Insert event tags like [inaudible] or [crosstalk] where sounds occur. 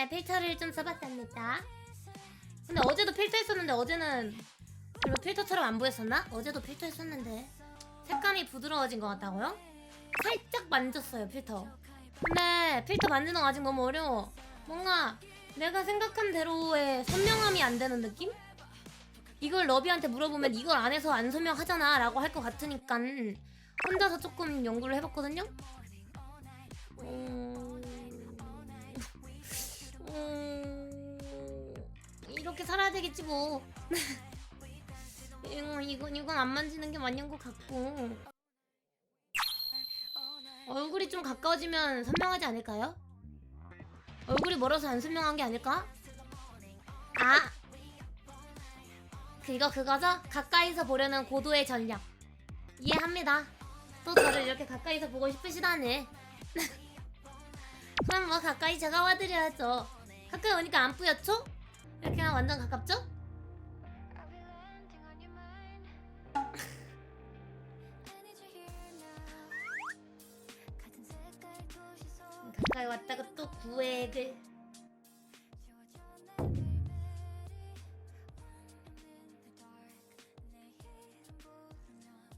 네, 필터를 좀 써봤답니다. 근데 어제도 필터 했었는데 어제는 별로 필터처럼 안 보였었나? 어제도 필터 했었는데 색감이 부드러워진 것 같다고요? 살짝 만졌어요 필터. 근데 필터 만지는 거 아직 너무 어려워. 뭔가 내가 생각한 대로의 선명함이 안 되는 느낌? 이걸 러비한테 물어보면 이걸 안 해서 안 선명하잖아 라고 할 것 같으니까 혼자서 조금 연구를 해봤거든요? 이렇게 살아야 되겠지 뭐 [laughs] 이건, 이건, 이건 안 만지는 게 맞는 것 같고 얼굴이 좀 가까워지면 선명하지 않을까요? 얼굴이 멀어서 안 선명한 게 아닐까? 아! 그거 그거죠? 가까이서 보려는 고도의 전략 이해합니다 또 저를 이렇게 가까이서 보고 싶으시다네 [laughs] 그럼 뭐 가까이 제가 와드려야죠 가까이 오니까 안 뿌옇죠? 하면 완전 가깝죠? 가까이 왔다가 또 구획을